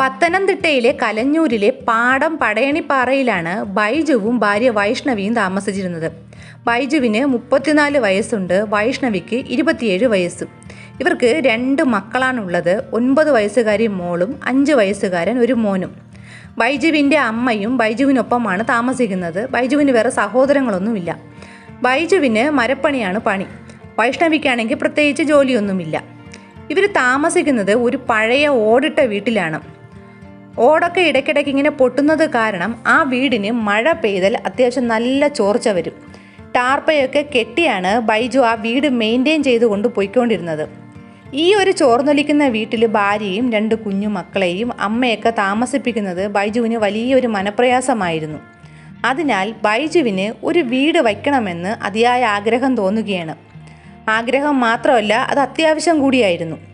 പത്തനംതിട്ടയിലെ കലഞ്ഞൂരിലെ പാടം പടയണിപ്പാറയിലാണ് ബൈജുവും ഭാര്യ വൈഷ്ണവിയും താമസിച്ചിരുന്നത്. ബൈജുവിന് മുപ്പത്തിനാല് വയസ്സുണ്ട് വൈഷ്ണവിക്ക് ഇരുപത്തിയേഴ് വയസ്സ്. ഇവർക്ക് രണ്ട് മക്കളാണുള്ളത് ഒൻപത് വയസ്സുകാരി മോളും അഞ്ച് വയസ്സുകാരൻ ഒരു മോനും. ബൈജുവിന്റെ അമ്മയും ബൈജുവിനൊപ്പമാണ് താമസിക്കുന്നത് ബൈജുവിന് വേറെ സഹോദരങ്ങളൊന്നുമില്ല. ബൈജുവിന് മരപ്പണിയാണ് പണി വൈഷ്ണവിക്കാണെങ്കിൽ പ്രത്യേകിച്ച് ജോലിയൊന്നുമില്ല. ഇവർ താമസിക്കുന്നത് ഒരു പഴയ ഓടിട്ട വീട്ടിലാണ്. ഓടൊക്കെ ഇടയ്ക്കിടയ്ക്ക് ഇങ്ങനെ പൊട്ടുന്നത് കാരണം ആ വീടിന് മഴ പെയ്താൽ അത്യാവശ്യം നല്ല ചോർച്ച വരും. ടാർപ്പയൊക്കെ കെട്ടിയാണ് ബൈജു ആ വീട് മെയിന്റെയിൻ ചെയ്തുകൊണ്ട് പോയിക്കൊണ്ടിരുന്നത്. ഈ ഒരു ചോർന്നൊലിക്കുന്ന വീട്ടിൽ ഭാര്യയും രണ്ട് കുഞ്ഞു മക്കളെയും അമ്മയൊക്കെ താമസിപ്പിക്കുന്നത് ബൈജുവിന് വലിയൊരു മനപ്രയാസമായിരുന്നു. അതിനാൽ ബൈജുവിന് ഒരു വീട് വയ്ക്കണമെന്ന് അതിയായ ആഗ്രഹം തോന്നുകയാണ്. ആഗ്രഹം മാത്രമല്ല അത് അത്യാവശ്യം കൂടിയായിരുന്നു.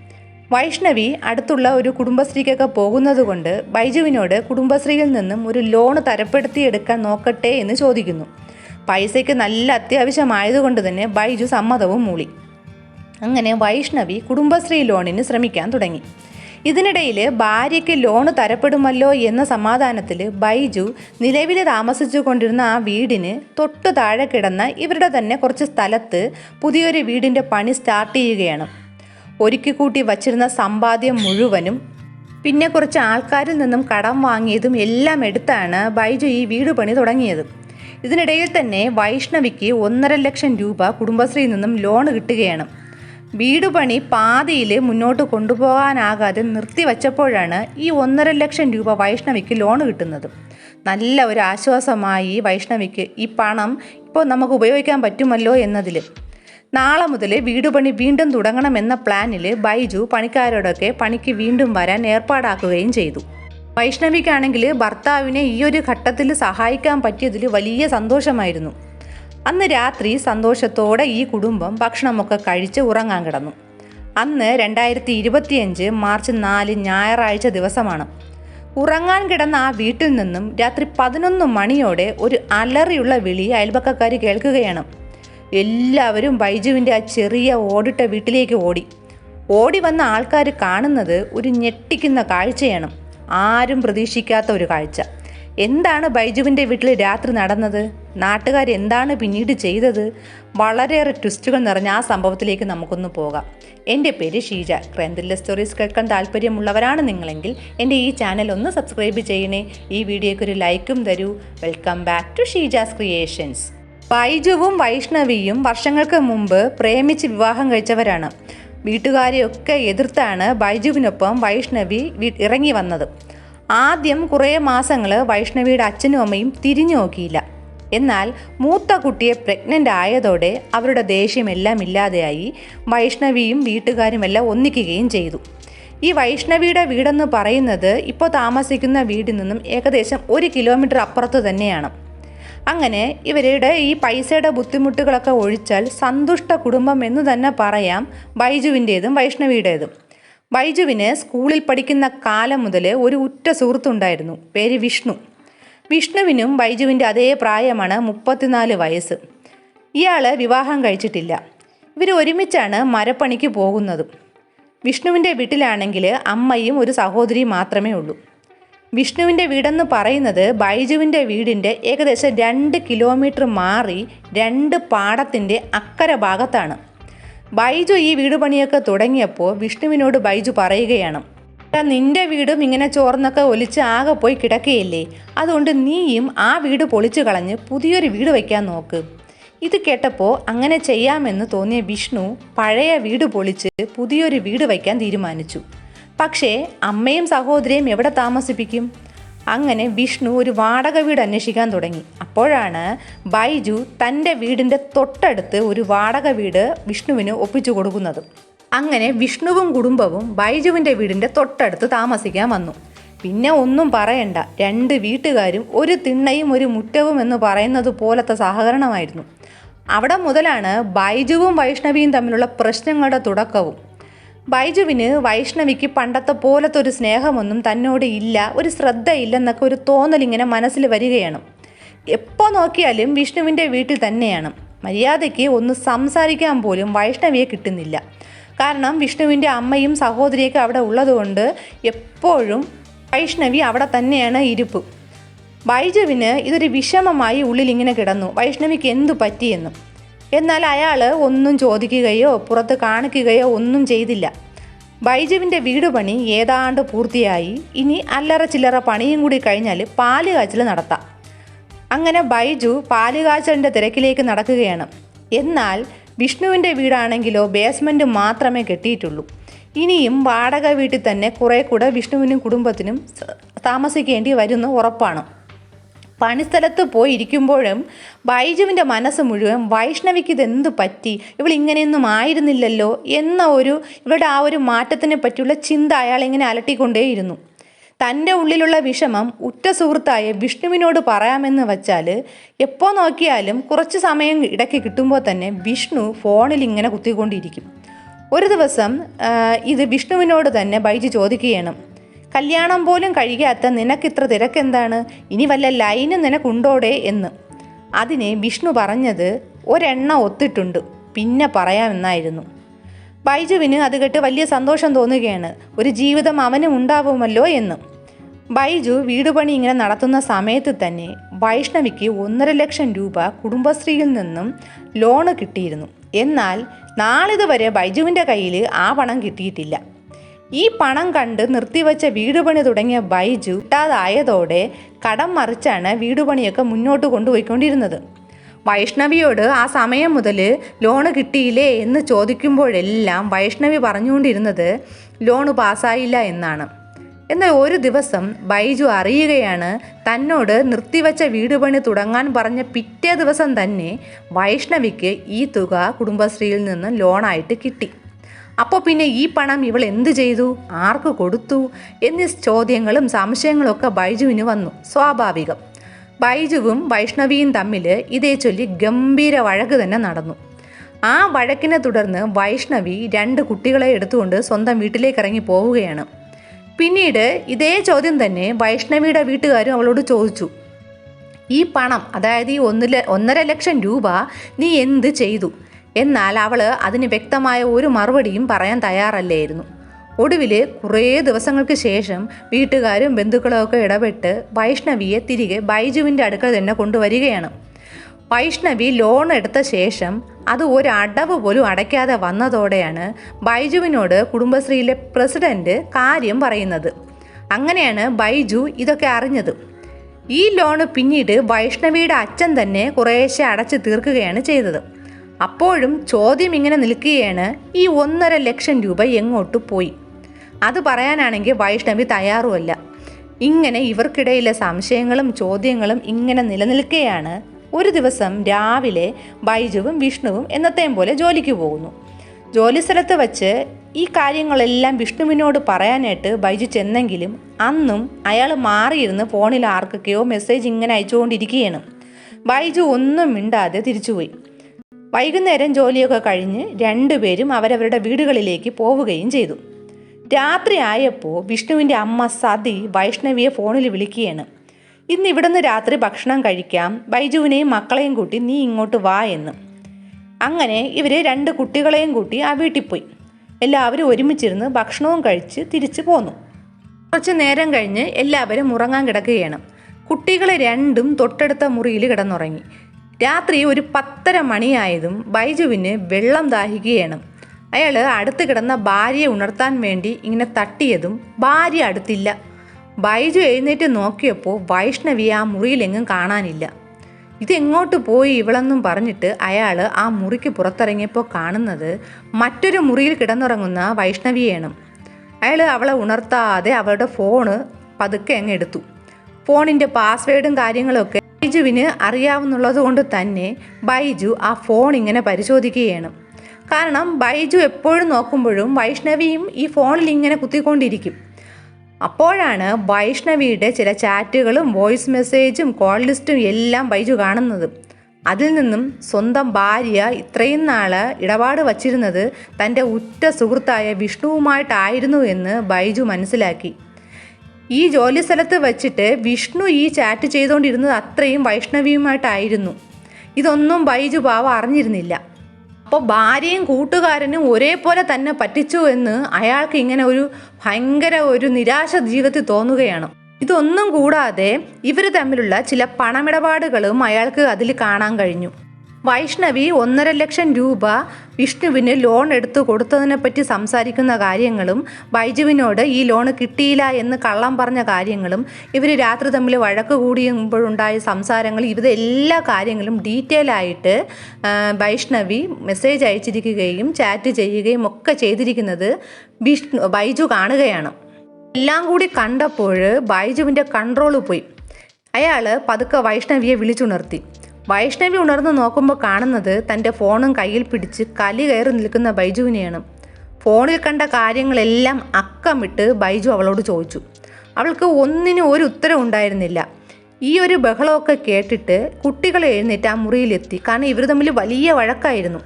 വൈഷ്ണവി അടുത്തുള്ള ഒരു കുടുംബശ്രീക്കൊക്കെ പോകുന്നത് കൊണ്ട് ബൈജുവിനോട് കുടുംബശ്രീയിൽ നിന്നും ഒരു ലോൺ തരപ്പെടുത്തിയെടുക്കാൻ നോക്കട്ടെ എന്ന് ചോദിക്കുന്നു. പൈസയ്ക്ക് നല്ല അത്യാവശ്യമായതുകൊണ്ട് തന്നെ ബൈജു സമ്മതവും മൂളി. അങ്ങനെ വൈഷ്ണവി കുടുംബശ്രീ ലോണിന് ശ്രമിക്കാൻ തുടങ്ങി. ഇതിനിടയിൽ ഭാര്യയ്ക്ക് ലോണ് തരപ്പെടുമല്ലോ എന്ന സമാധാനത്തിൽ ബൈജു നിലവിൽ താമസിച്ചു കൊണ്ടിരുന്ന ആ വീടിന് തൊട്ടു താഴെ കിടന്ന ഇവരുടെ തന്നെ കുറച്ച് സ്ഥലത്ത് പുതിയൊരു വീടിന്റെ പണി സ്റ്റാർട്ട് ചെയ്യുകയാണ്. ഒരുക്കി കൂട്ടി വച്ചിരുന്ന സമ്പാദ്യം മുഴുവനും പിന്നെ കുറച്ച് ആൾക്കാരിൽ നിന്നും കടം വാങ്ങിയതും എല്ലാം എടുത്താണ് ബൈജു ഈ വീട് പണി തുടങ്ങിയത്. ഇതിനിടയിൽ തന്നെ വൈഷ്ണവിക്ക് ഒന്നര ലക്ഷം രൂപ കുടുംബശ്രീയിൽ നിന്നും ലോൺ കിട്ടുകയാണ്. വീട് പണി പാതിയിൽ മുന്നോട്ട് കൊണ്ടുപോകാനാകാതെ നിർത്തിവച്ചപ്പോഴാണ് ഈ ഒന്നര ലക്ഷം രൂപ വൈഷ്ണവിക്ക് ലോൺ കിട്ടുന്നത്. നല്ല ഒരു ആശ്വാസമായി വൈഷ്ണവിക്ക് ഈ പണം ഇപ്പോൾ നമുക്ക് ഉപയോഗിക്കാൻ പറ്റുമല്ലോ എന്നതിൽ നാളെ മുതൽ വീട് പണി വീണ്ടും തുടങ്ങണമെന്ന പ്ലാനിൽ ബൈജു പണിക്കാരോടൊക്കെ പണിക്ക് വീണ്ടും വരാൻ ഏർപ്പാടാക്കുകയും ചെയ്തു. വൈഷ്ണവിക്കാണെങ്കിൽ ഭർത്താവിനെ ഈ ഒരു ഘട്ടത്തിൽ സഹായിക്കാൻ പറ്റിയതിൽ വലിയ സന്തോഷമായിരുന്നു. അന്ന് രാത്രി സന്തോഷത്തോടെ ഈ കുടുംബം ഭക്ഷണമൊക്കെ കഴിച്ച് ഉറങ്ങാൻ കിടന്നു. അന്ന് രണ്ടായിരത്തി ഇരുപത്തിയഞ്ച് മാർച്ച് നാല് ഞായറാഴ്ച ദിവസമാണ്. ഉറങ്ങാൻ കിടന്ന ആ വീട്ടിൽ നിന്നും രാത്രി പതിനൊന്ന് മണിയോടെ ഒരു അലറിയുള്ള വിളി അയൽപക്കക്കാർ കേൾക്കുകയാണ്. എല്ലാവരും ബൈജുവിന്റെ ആ ചെറിയ ഓടിട്ട വീട്ടിലേക്ക് ഓടി. ഓടി വന്ന ആൾക്കാർ കാണുന്നത് ഒരു ഞെട്ടിക്കുന്ന കാഴ്ചയാണ്. ആരും പ്രതീക്ഷിക്കാത്ത ഒരു കാഴ്ച. എന്താണ് ബൈജുവിന്റെ വീട്ടിൽ രാത്രി നടന്നത്? നാട്ടുകാർ എന്താണ് പിന്നീട് ചെയ്തത്? വളരെയേറെ ട്വിസ്റ്റുകൾ നിറഞ്ഞ ആ സംഭവത്തിലേക്ക് നമുക്കൊന്ന് പോകാം. എന്റെ പേര് ഷീജ. ക്രൈം സ്റ്റോറീസ് കേൾക്കാൻ താല്പര്യമുള്ളവരാണ് നിങ്ങളെങ്കിൽ എന്റെ ഈ ചാനൽ ഒന്ന് സബ്സ്ക്രൈബ് ചെയ്യണേ. ഈ വീഡിയോയ്ക്ക് ഒരു ലൈക്കും തരൂ. Welcome back to Sheeja's creations. ബൈജുവും വൈഷ്ണവിയും വർഷങ്ങൾക്ക് മുമ്പ് പ്രേമിച്ച് വിവാഹം കഴിച്ചവരാണ്. വീട്ടുകാരെയൊക്കെ എതിർത്താണ് ബൈജുവിനൊപ്പം വൈഷ്ണവി ഇറങ്ങി വന്നത്. ആദ്യം കുറേ മാസങ്ങൾ വൈഷ്ണവിയുടെ അച്ഛനും അമ്മയും തിരിഞ്ഞു നോക്കിയില്ല. എന്നാൽ മൂത്ത കുട്ടിയെ പ്രഗ്നന്റ് ആയതോടെ അവരുടെ ദേഷ്യമെല്ലാം ഇല്ലാതെയായി വൈഷ്ണവിയും വീട്ടുകാരുമെല്ലാം ഒന്നിക്കുകയും ചെയ്തു. ഈ വൈഷ്ണവിയുടെ വീടെന്ന് പറയുന്നത് ഇപ്പോൾ താമസിക്കുന്ന വീടിൽ നിന്നും ഏകദേശം ഒരു കിലോമീറ്റർ അപ്പുറത്ത് തന്നെയാണ്. അങ്ങനെ ഇവരുടെ ഈ പൈസയുടെ ബുദ്ധിമുട്ടുകളൊക്കെ ഒഴിച്ചാൽ സന്തുഷ്ട കുടുംബം എന്ന് തന്നെ പറയാം ബൈജുവിന്റേതും വൈഷ്ണവിയുടേതും. ബൈജുവിന് സ്കൂളിൽ പഠിക്കുന്ന കാലം മുതൽ ഒരു ഉറ്റ സുഹൃത്തുണ്ടായിരുന്നു പേര് വിഷ്ണു. വിഷ്ണുവിനും ബൈജുവിന്റെ അതേ പ്രായമാണ് മുപ്പത്തിനാല് വയസ്സ്. ഇയാൾ വിവാഹം കഴിച്ചിട്ടില്ല. ഇവർ ഒരുമിച്ചാണ് മരപ്പണിക്ക് പോകുന്നതും. വിഷ്ണുവിന്റെ വീട്ടിലാണെങ്കിൽ അമ്മയും ഒരു സഹോദരിയും മാത്രമേ ഉള്ളൂ. വിഷ്ണുവിന്റെ വീടെന്ന് പറയുന്നത് ബൈജുവിന്റെ വീടിന്റെ ഏകദേശം രണ്ട് കിലോമീറ്റർ മാറി രണ്ട് പാടത്തിന്റെ അക്കര ഭാഗത്താണ്. ബൈജു ഈ വീട് പണിയൊക്കെ തുടങ്ങിയപ്പോൾ വിഷ്ണുവിനോട് ബൈജു പറയുകയാണ് "എടാ, നിന്റെ വീടും ഇങ്ങനെ ചോർന്നൊക്കെ ഒലിച്ച് ആകെ പോയി കിടക്കുകയല്ലേ? അതുകൊണ്ട് നീയും ആ വീട് പൊളിച്ചു കളഞ്ഞ് പുതിയൊരു വീട് വയ്ക്കാൻ നോക്ക്. ഇത് കേട്ടപ്പോൾ അങ്ങനെ ചെയ്യാമെന്ന് തോന്നിയ വിഷ്ണു പഴയ വീട് പൊളിച്ച് പുതിയൊരു വീട് വയ്ക്കാൻ തീരുമാനിച്ചു. പക്ഷേ അമ്മയും സഹോദരിയും എവിടെ താമസിപ്പിക്കും? അങ്ങനെ വിഷ്ണു ഒരു വാടക വീട് അന്വേഷിക്കാൻ തുടങ്ങി. അപ്പോഴാണ് ബൈജു തന്റെ വീടിന്റെ തൊട്ടടുത്ത് ഒരു വാടക വീട് വിഷ്ണുവിന് ഒപ്പിച്ചു കൊടുക്കുന്നത്. അങ്ങനെ വിഷ്ണുവും കുടുംബവും ബൈജുവിന്റെ വീടിന്റെ തൊട്ടടുത്ത് താമസിക്കാൻ വന്നു. പിന്നെ ഒന്നും പറയണ്ട. രണ്ട് വീട്ടുകാരും ഒരു തിണ്ണയും ഒരു മുറ്റവും എന്ന് പറയുന്നത് പോലത്തെ സഹകരണമായിരുന്നു. അവിടെ മുതലാണ് ബൈജുവും വൈഷ്ണവിയും തമ്മിലുള്ള പ്രശ്നങ്ങളുടെ തുടക്കവും. ബൈജുവിന് വൈഷ്ണവിക്ക് പണ്ടത്തെ പോലത്തെ ഒരു സ്നേഹമൊന്നും തന്നോട് ഇല്ല ഒരു ശ്രദ്ധയില്ലെന്നൊക്കെ ഒരു തോന്നലിങ്ങനെ മനസ്സിൽ വരികയാണ്. എപ്പോൾ നോക്കിയാലും വിഷ്ണുവിന്റെ വീട്ടിൽ തന്നെയാണ്. മര്യാദയ്ക്ക് ഒന്ന് സംസാരിക്കാൻ പോലും വൈഷ്ണവിയെ കിട്ടുന്നില്ല. കാരണം വിഷ്ണുവിന്റെ അമ്മയും സഹോദരിയൊക്കെ അവിടെ ഉള്ളതുകൊണ്ട് എപ്പോഴും വൈഷ്ണവി അവിടെ തന്നെയാണ് ഇരിപ്പ്. ബൈജുവിന് ഇതൊരു വിഷമമായി ഉള്ളിൽ ഇങ്ങനെ കിടന്നു. വൈഷ്ണവിക്ക് എന്തു പറ്റിയെന്ന്. എന്നാൽ അയാൾ ഒന്നും ചോദിക്കുകയോ പുറത്ത് കാണിക്കുകയോ ഒന്നും ചെയ്തില്ല. ബൈജുവിന്റെ വീട് പണി ഏതാണ്ട് പൂർത്തിയായി. ഇനി അല്ലറ ചില്ലറ പണിയും കൂടി കഴിഞ്ഞാൽ പാൽ കാച്ചൽ നടത്താം. അങ്ങനെ ബൈജു പാൽ കാച്ചലിന്റെ തിരക്കിലേക്ക് നടക്കുകയാണ്. എന്നാൽ വിഷ്ണുവിന്റെ വീടാണെങ്കിലോ ബേസ്മെന്റ് മാത്രമേ കെട്ടിയിട്ടുള്ളൂ. ഇനിയും വാടക വീട്ടിൽ തന്നെ കുറേ കൂടെ വിഷ്ണുവിനും കുടുംബത്തിനും താമസിക്കേണ്ടി വരുന്ന ഉറപ്പാണ്. പണിസ്ഥലത്ത് പോയി ഇരിക്കുമ്പോഴും ബൈജുവിന്റെ മനസ്സ് മുഴുവൻ വൈഷ്ണവിക്ക് ഇതെന്ത് പറ്റി? ഇവൾ ഇങ്ങനെയൊന്നും ആയിരുന്നില്ലല്ലോ എന്ന ഒരു ഇവളുടെ ആ ഒരു മാറ്റത്തിനെ പറ്റിയുള്ള ചിന്ത അയാൾ ഇങ്ങനെ അലട്ടിക്കൊണ്ടേയിരുന്നു. തന്റെ ഉള്ളിലുള്ള വിഷമം ഉറ്റ സുഹൃത്തായ വിഷ്ണുവിനോട് പറയാമെന്ന് വച്ചാൽ എപ്പോൾ നോക്കിയാലും കുറച്ച് സമയം ഇടയ്ക്ക് കിട്ടുമ്പോൾ തന്നെ വിഷ്ണു ഫോണിൽ ഇങ്ങനെ കുത്തിക്കൊണ്ടിരിക്കും. ഒരു ദിവസം ഇത് വിഷ്ണുവിനോട് തന്നെ ബൈജു ചോദിക്കുകയാണ്. കല്യാണം പോലും കഴിയാത്ത നിനക്കിത്ര തിരക്കെന്താണ്? ഇനി വല്ല ലൈനും നിനക്കുണ്ടോടെ എന്ന്. അതിനെ വിഷ്ണു പറഞ്ഞത് ഒരെണ്ണ ഒത്തിട്ടുണ്ട്. പിന്നെ പറയാമെന്നായിരുന്നു. ബൈജുവിന് അത് കേട്ട് വലിയ സന്തോഷം തോന്നുകയാണ്. ഒരു ജീവിതം അവനും ഉണ്ടാവുമല്ലോ എന്ന്. ബൈജു വീടുപണി ഇങ്ങനെ നടത്തുന്ന സമയത്ത് തന്നെ വൈഷ്ണവിക്ക് ഒന്നര ലക്ഷം രൂപ കുടുംബശ്രീയിൽ നിന്നും ലോണ് കിട്ടിയിരുന്നു. എന്നാൽ നാളിതുവരെ ബൈജുവിന്റെ കയ്യിൽ ആ പണം കിട്ടിയിട്ടില്ല. ഈ പണം കണ്ട് നിർത്തിവെച്ച വീട് പണി തുടങ്ങിയ ബൈജു കിട്ടാതായതോടെ കടം മറിച്ചാണ് വീടുപണിയൊക്കെ മുന്നോട്ട് കൊണ്ടുപോയിക്കൊണ്ടിരുന്നത്. വൈഷ്ണവിയോട് ആ സമയം മുതൽ ലോണ് കിട്ടിയില്ലേ എന്ന് ചോദിക്കുമ്പോഴെല്ലാം വൈഷ്ണവി പറഞ്ഞുകൊണ്ടിരുന്നത് ലോണ് പാസ്സായില്ല എന്നാണ്. എന്നാൽ ഒരു ദിവസം ബൈജു അറിയുകയാണ് തന്നോട് നിർത്തിവെച്ച വീട് പണി തുടങ്ങാൻ പറഞ്ഞ പിറ്റേ ദിവസം തന്നെ വൈഷ്ണവിക്ക് ഈ തുക കുടുംബശ്രീയിൽ നിന്ന് ലോണായിട്ട് കിട്ടി. അപ്പോൾ പിന്നെ ഈ പണം ഇവൾ എന്ത് ചെയ്തു? ആർക്ക് കൊടുത്തു? എന്നീ ചോദ്യങ്ങളും സംശയങ്ങളും ഒക്കെ ബൈജുവിന് വന്നു സ്വാഭാവികം. ബൈജുവും വൈഷ്ണവിയും തമ്മിൽ ഇതേ ചൊല്ലി ഗംഭീര വഴക്ക് തന്നെ നടന്നു. ആ വഴക്കിനെ തുടർന്ന് വൈഷ്ണവി രണ്ട് കുട്ടികളെ എടുത്തുകൊണ്ട് സ്വന്തം വീട്ടിലേക്ക് ഇറങ്ങി പോവുകയാണ്. പിന്നീട് ഇതേ ചോദ്യം തന്നെ വൈഷ്ണവിയുടെ വീട്ടുകാരും അവളോട് ചോദിച്ചു. ഈ പണം അതായത് ഈ ഒന്നില ഒന്നര ലക്ഷം രൂപ നീ എന്ത് ചെയ്തു? എന്നാൽ അവൾ അതിന് വ്യക്തമായ ഒരു മറുപടിയും പറയാൻ തയ്യാറല്ലായിരുന്നു. ഒടുവിൽ കുറേ ദിവസങ്ങൾക്ക് ശേഷം വീട്ടുകാരും ബന്ധുക്കളും ഒക്കെ ഇടപെട്ട് വൈഷ്ണവിയെ തിരികെ ബൈജുവിന്റെ അടുക്കൽ തന്നെ കൊണ്ടുവരികയാണ്. വൈഷ്ണവി ലോൺ എടുത്ത ശേഷം അത് ഒരു അടവ് പോലും അടയ്ക്കാതെ വന്നതോടെയാണ് ബൈജുവിനോട് കുടുംബശ്രീയിലെ പ്രസിഡന്റ് കാര്യം പറയുന്നത്. അങ്ങനെയാണ് ബൈജു ഇതൊക്കെ അറിഞ്ഞത്. ഈ ലോണ് പിന്നീട് വൈഷ്ണവിയുടെ അച്ഛൻ തന്നെ കുറേശ്ശെ അടച്ചു തീർക്കുകയാണ് ചെയ്തത്. അപ്പോഴും ചോദ്യം ഇങ്ങനെ നിൽക്കുകയാണ് ഈ ഒന്നര ലക്ഷം രൂപ എങ്ങോട്ട് പോയി? അത് പറയാനാണെങ്കിൽ വൈഷ്ണവി തയ്യാറുമല്ല. ഇങ്ങനെ ഇവർക്കിടയിലെ സംശയങ്ങളും ചോദ്യങ്ങളും ഇങ്ങനെ നിലനിൽക്കുകയാണ്. ഒരു ദിവസം രാവിലെ ബൈജുവും വിഷ്ണുവും എന്നത്തെയും പോലെ ജോലിക്ക് പോകുന്നു. ജോലിസ്ഥലത്ത് വച്ച് ഈ കാര്യങ്ങളെല്ലാം വിഷ്ണുവിനോട് പറയാനായിട്ട് ബൈജു ചെന്നെങ്കിലും അന്നും അയാൾ മാറിയിരുന്ന് ഫോണിൽ ആർക്കൊക്കെയോ മെസ്സേജ് ഇങ്ങനെ അയച്ചുകൊണ്ടിരിക്കുകയാണ്. ബൈജു ഒന്നും മിണ്ടാതെ തിരിച്ചുപോയി. വൈകുന്നേരം ജോലിയൊക്കെ കഴിഞ്ഞ് രണ്ടുപേരും അവരവരുടെ വീടുകളിലേക്ക് പോവുകയും ചെയ്തു. രാത്രി ആയപ്പോൾ വിഷ്ണുവിന്റെ അമ്മ സതി വൈഷ്ണവിയെ ഫോണിൽ വിളിക്കുകയാണ്. ഇന്ന് ഇവിടുന്ന് രാത്രി ഭക്ഷണം കഴിക്കാം. ബൈജുവിനെയും മക്കളെയും കൂട്ടി നീ ഇങ്ങോട്ട് വാ എന്ന്. അങ്ങനെ ഇവർ രണ്ട് കുട്ടികളെയും കൂട്ടി ആ വീട്ടിൽ പോയി. എല്ലാവരും ഒരുമിച്ചിരുന്ന് ഭക്ഷണവും കഴിച്ച് തിരിച്ചു പോന്നു. കുറച്ച് നേരം കഴിഞ്ഞ് എല്ലാവരും ഉറങ്ങാൻ കിടക്കുകയാണ്. കുട്ടികളെ രണ്ടും തൊട്ടടുത്ത മുറിയിൽ കിടന്നുറങ്ങി. രാത്രി ഒരു പത്തര മണിയായതും ബൈജുവിന് വെള്ളം ദാഹിക്കുകയാണ്. അയാൾ അടുത്ത് കിടന്ന ഭാര്യയെ ഉണർത്താൻ വേണ്ടി ഇങ്ങനെ തട്ടിയതും ഭാര്യ അടുത്തില്ല. ബൈജു എഴുന്നേറ്റ് നോക്കിയപ്പോൾ വൈഷ്ണവി ആ മുറിയിലെങ്ങും കാണാനില്ല. ഇതെങ്ങോട്ട് പോയി ഇവളെന്നും പറഞ്ഞിട്ട് അയാൾ ആ മുറിക്ക് പുറത്തിറങ്ങിയപ്പോൾ കാണുന്നത് മറ്റൊരു മുറിയിൽ കിടന്നുറങ്ങുന്ന വൈഷ്ണവിയാണ് അയാൾ അവളെ ഉണർത്താതെ അവളുടെ ഫോണ് പതുക്കെ അങ്ങ് എടുത്തു. ഫോണിന്റെ പാസ്വേഡും കാര്യങ്ങളൊക്കെ ബൈജുവിന് അറിയാവുന്നുള്ളത് കൊണ്ട് തന്നെ ബൈജു ആ ഫോൺ ഇങ്ങനെ പരിശോധിക്കുകയാണ്. കാരണം ബൈജു എപ്പോഴും നോക്കുമ്പോഴും വൈഷ്ണവിയും ഈ ഫോണിൽ ഇങ്ങനെ കുത്തിക്കൊണ്ടിരിക്കും. അപ്പോഴാണ് വൈഷ്ണവിയുടെ ചില ചാറ്റുകളും വോയിസ് മെസ്സേജും കോൾ ലിസ്റ്റും എല്ലാം ബൈജു കാണുന്നത്. അതിൽ നിന്നും സ്വന്തം ഭാര്യ ഇത്രയും നാൾ ഇടപാട് വച്ചിരുന്നത് തന്റെ ഉറ്റ സുഹൃത്തായ വിഷ്ണുവുമായിട്ടായിരുന്നു എന്ന് ബൈജു മനസ്സിലാക്കി. ഈ ജോലി സ്ഥലത്ത് വച്ചിട്ട് വിഷ്ണു ഈ ചാറ്റ് ചെയ്തുകൊണ്ടിരുന്നത് അത്രയും വൈഷ്ണവിയുമായിട്ടായിരുന്നു. ഇതൊന്നും ബൈജു ബാവ അറിഞ്ഞിരുന്നില്ല. അപ്പോൾ ഭാര്യയും കൂട്ടുകാരനും ഒരേപോലെ തന്നെ പറ്റിച്ചു എന്ന് അയാൾക്ക് ഇങ്ങനെ ഒരു ഭയങ്കര ഒരു നിരാശ ജീവിതത്തിൽ തോന്നുകയാണ്. ഇതൊന്നും കൂടാതെ ഇവർ തമ്മിലുള്ള ചില പണമിടപാടുകളും അയാൾക്ക് അതിൽ കാണാൻ കഴിഞ്ഞു. വൈഷ്ണവി ഒന്നര ലക്ഷം രൂപ വിഷ്ണുവിന് ലോൺ എടുത്തു കൊടുത്തതിനെപ്പറ്റി സംസാരിക്കുന്ന കാര്യങ്ങളും ബൈജുവിനോട് ഈ ലോൺ കിട്ടിയില്ല എന്ന് കള്ളം പറഞ്ഞ കാര്യങ്ങളും ഇവർ രാത്രി തമ്മിൽ വഴക്ക് കൂടിയുമ്പോഴുണ്ടായ സംസാരങ്ങൾ ഇവരുടെ എല്ലാ കാര്യങ്ങളും ഡീറ്റെയിൽ ആയിട്ട് വൈഷ്ണവി മെസ്സേജ് അയച്ചിരിക്കുകയും ചാറ്റ് ചെയ്യുകയും ഒക്കെ ചെയ്തിരിക്കുന്നത് വിഷ്ണു ബൈജു കാണുകയാണ്. എല്ലാം കൂടി കണ്ടപ്പോൾ ബൈജുവിന്റെ കൺട്രോൾ പോയി. അയാൾ പതുക്കെ വൈഷ്ണവിയെ വിളിച്ചുണർത്തി. വൈഷ്ണവി ഉണർന്നു നോക്കുമ്പോൾ കാണുന്നത് തന്റെ ഫോണും കയ്യിൽ പിടിച്ച് കലി കയറി നിൽക്കുന്ന ബൈജുവിനെയാണ്. ഫോണിൽ കണ്ട കാര്യങ്ങളെല്ലാം അക്കമിട്ട് ബൈജു അവളോട് ചോദിച്ചു. അവൾക്ക് ഒന്നിനും ഒരു ഉത്തരം ഉണ്ടായിരുന്നില്ല. ഈ ഒരു ബഹളമൊക്കെ കേട്ടിട്ട് കുട്ടികളെ എഴുന്നേറ്റ് ആ മുറിയിലെത്തി. കാരണം ഇവർ തമ്മിൽ വലിയ വഴക്കായിരുന്നു.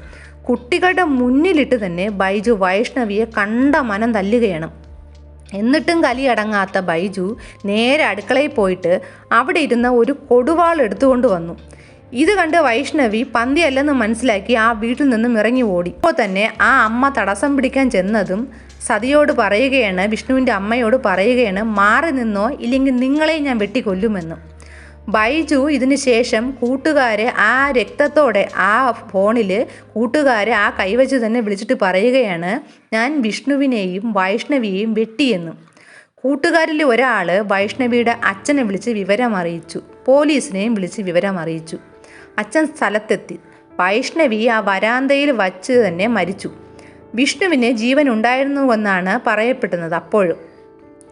കുട്ടികളുടെ മുന്നിലിട്ട് തന്നെ ബൈജു വൈഷ്ണവിയെ കണ്ട മനം തല്ലുകയാണ്. എന്നിട്ടും കലി അടങ്ങാത്ത ബൈജു നേരെ അടുക്കളയിൽ പോയിട്ട് അവിടെ ഇരുന്ന ഒരു കൊടുവാൾ എടുത്തുകൊണ്ട് വന്നു. ഇത് കണ്ട് വൈഷ്ണവി പന്തിയല്ലെന്ന് മനസ്സിലാക്കി ആ വീട്ടിൽ നിന്നും ഇറങ്ങി ഓടി. അപ്പോൾ തന്നെ ആ അമ്മ തടസ്സം പിടിക്കാൻ ചെന്നതും സതിയോട് പറയുകയാണ് വിഷ്ണുവിന്റെ അമ്മയോട് പറയുകയാണ് മാറി നിന്നോ ഇല്ലെങ്കിൽ നിങ്ങളെ ഞാൻ വെട്ടിക്കൊല്ലുമെന്ന്. ബൈജു ഇതിന് ശേഷം കൂട്ടുകാരെ ആ രക്തത്തോടെ ആ ഫോണിൽ കൂട്ടുകാരെ ആ കൈവച്ച് തന്നെ വിളിച്ചിട്ട് പറയുകയാണ് ഞാൻ വിഷ്ണുവിനെയും വൈഷ്ണവിയെയും വെട്ടിയെന്നും. കൂട്ടുകാരിൽ ഒരാൾ വൈഷ്ണവിയുടെ അച്ഛനെ വിളിച്ച് വിവരം അറിയിച്ചു പോലീസിനെയും വിളിച്ച് വിവരം അറിയിച്ചു അച്ഛൻ സ്ഥലത്തെത്തി. വൈഷ്ണവി ആ വരാന്തയിൽ വച്ച് തന്നെ മരിച്ചു. വിഷ്ണുവിന് ജീവൻ ഉണ്ടായിരുന്നുവെന്നാണ് പറയപ്പെടുന്നത് അപ്പോഴും.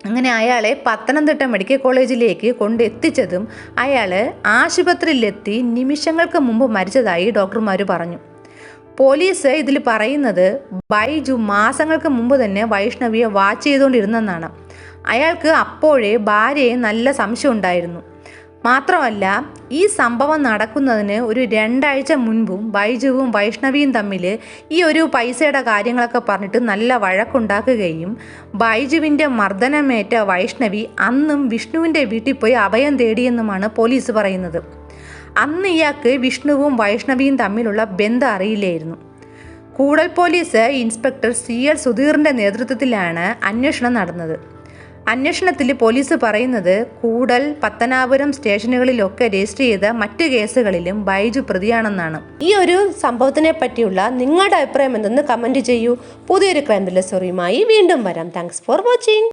അങ്ങനെ അയാളെ പത്തനംതിട്ട മെഡിക്കൽ കോളേജിലേക്ക് കൊണ്ടെത്തിച്ചതും അയാൾ ആശുപത്രിയിലെത്തി നിമിഷങ്ങൾക്ക് മുമ്പ് മരിച്ചതായി ഡോക്ടർമാർ പറഞ്ഞു. പോലീസ് ഇതിൽ പറയുന്നത് ബൈജു മാസങ്ങൾക്ക് മുമ്പ് തന്നെ വൈഷ്ണവിയെ വാച്ച് ചെയ്തുകൊണ്ടിരുന്നെന്നാണ് അയാൾക്ക് അപ്പോഴേ ഭാര്യയെ നല്ല സംശയം ഉണ്ടായിരുന്നു മാത്രമല്ല ഈ സംഭവം നടക്കുന്നതിന് ഒരു രണ്ടാഴ്ച മുൻപും ബൈജുവും വൈഷ്ണവിയും തമ്മിൽ ഈ ഒരു പൈസയുടെ കാര്യങ്ങളൊക്കെ പറഞ്ഞിട്ട് നല്ല വഴക്കുണ്ടാക്കുകയും ബൈജുവിന്റെ മർദ്ദനമേറ്റ വൈഷ്ണവി അന്നും വിഷ്ണുവിന്റെ വീട്ടിൽ പോയി അഭയം തേടിയെന്നുമാണ് പോലീസ് പറയുന്നത്. അന്ന് ഇയാൾക്ക് വിഷ്ണുവും വൈഷ്ണവിയും തമ്മിലുള്ള ബന്ധം അറിയില്ലായിരുന്നു. Koodal police inspector C L സുധീറിന്റെ നേതൃത്വത്തിലാണ് അന്വേഷണം നടന്നത്. അന്വേഷണത്തിൽ പോലീസ് പറയുന്നത് കൂടൽ പത്തനാപുരം സ്റ്റേഷനുകളിലൊക്കെ രജിസ്റ്റർ ചെയ്ത മറ്റ് കേസുകളിലും ബൈജു പ്രതിയാണെന്നാണ്. ഈ ഒരു സംഭവത്തിനെ പറ്റിയുള്ള നിങ്ങളുടെ അഭിപ്രായം എന്തെന്ന് കമന്റ് ചെയ്യൂ. പുതിയൊരു ക്രൈം സ്റ്റോറിയുമായി വീണ്ടും വരാം. Thanks for watching